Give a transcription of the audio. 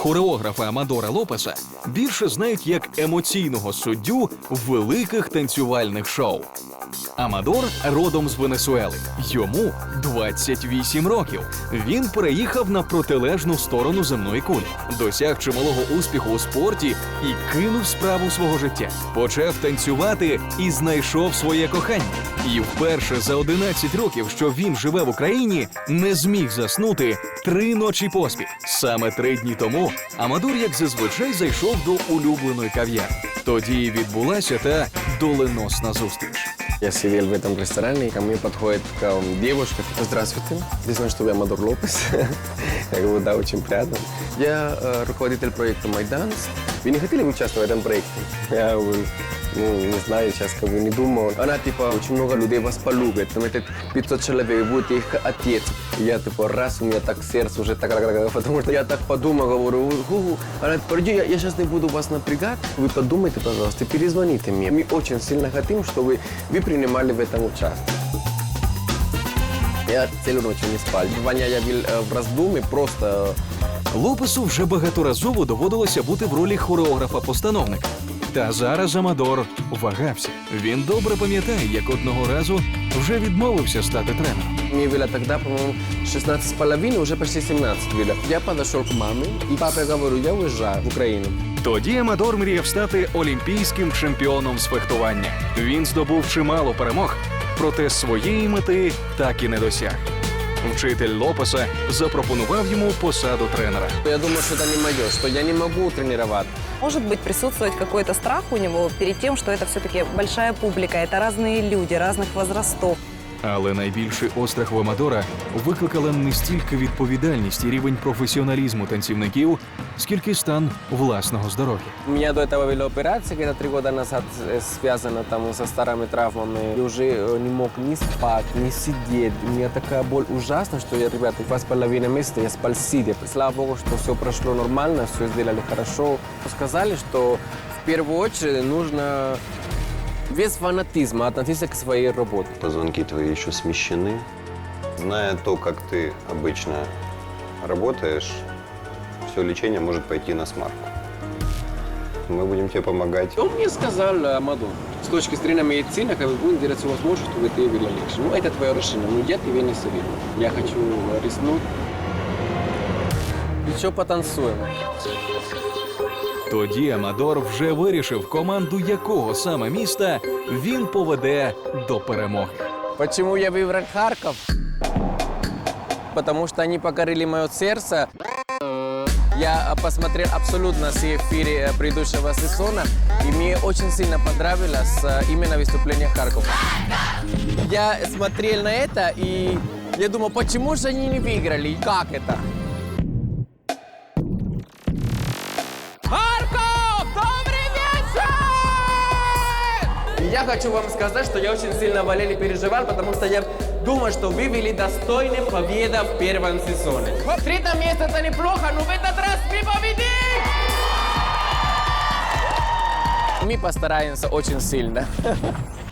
Хореографа Амадора Лопеса більше знають як емоційного суддю великих танцювальних шоу. Амадор родом з Венесуели. Йому 28 років. Він переїхав на протилежну сторону земної кулі, досяг чималого успіху у спорті і кинув справу свого життя. Почав танцювати і знайшов своє кохання. І вперше за 11 років, що він живе в Україні, не зміг заснути три ночі поспіль. Саме три дні тому Амадор, як зазвичай, зайшов до улюбленої кав'ярні. Тоді і відбулася та доленосна зустріч. Я сидел в этом ресторане, и ко мне подходит такая девушка. Здравствуйте, я знаю, что вы Амадор Лопес. Я говорю, да, очень приятно. Я э, руководитель проекта «Майданс». Вы не хотели бы участвовать в этом проекте? Я говорю, ну, не знаю, сейчас как бы не думал. Она, типа, очень много людей вас полюбит. Там это 500 человек, вы будете их отец. И я, типа, раз, у меня так сердце уже так, так, так, потому что я так подумал, говорю, «Гу-гу». Она говорит, подожди, я, я сейчас не буду вас напрягать. Вы подумайте, пожалуйста, перезвоните мне. Мы очень сильно хотим, чтобы вы принимали в этом участие. Я целую ночь не спал. Ваня, я был э, в раздумье, просто Лопесу вже багаторазово доводилося бути в ролі хореографа-постановника. Та зараз Амадор вагався. Він добре пам'ятає, як одного разу вже відмовився стати тренером. Мне было тогда, по-моему, 16 с половиной, уже почти 17 было. Я подошел к маме, и папе говорю, я уезжаю в Украину. Тоді Амадор мріяв стати олімпійським чемпіоном з фехтування. Він здобув чимало перемог, проте своєї мети так і не досяг. Вчитель Лопеса запропонував йому посаду тренера. Я думаю, что это не мое, что я не могу тренировать. Может быть, присутствовать какой-то страх у него перед тем, что это все-таки большая публика, это разные люди, разных возрастов. Але найбільший острах в Амадора викликала не стільки відповідальність і рівень професіоналізму танцівників, скільки стан власного здоров'я. У меня до этого была операция, где-то три года назад э, связана там со старыми травмами. Я уже э, не мог ни спать, ни сидеть. У меня такая боль ужасная, что я, ребята, два с половиной месяца я спал сидя. Слава богу, что все прошло нормально, все сделали хорошо. Сказали, что в первую очередь нужно без фанатизма относиться к своей работе. Позвонки твои еще смещены. Зная то, как ты обычно работаешь, все лечение может пойти на смарку. Мы будем тебе помогать. Он мне сказал, Амаду, с точки зрения медицины, как бы будем делать все возможное, чтобы ты было легче. Ну, это твое решение, но я тебе не советую. Я хочу рискнуть. Еще потанцуем. Тоді Амадор вже вирішив, команду якого саме міста він поведе до перемоги. Почему я выбрал Харьков? Потому что они покорили мое сердце. Я э, посмотрел абсолютно все эфиры э, предыдущего сезона, и мне очень сильно понравилось э, именно выступление Харьков. Я смотрел на это, и я думал, почему же они не выиграли, и как это? Я хочу вам сказать, что я очень сильно болел и переживал, потому что я думаю, что вы вели достойным победа в первом сезоне. Третье место это неплохо, но в этот раз мы победим! Мы постараемся очень сильно.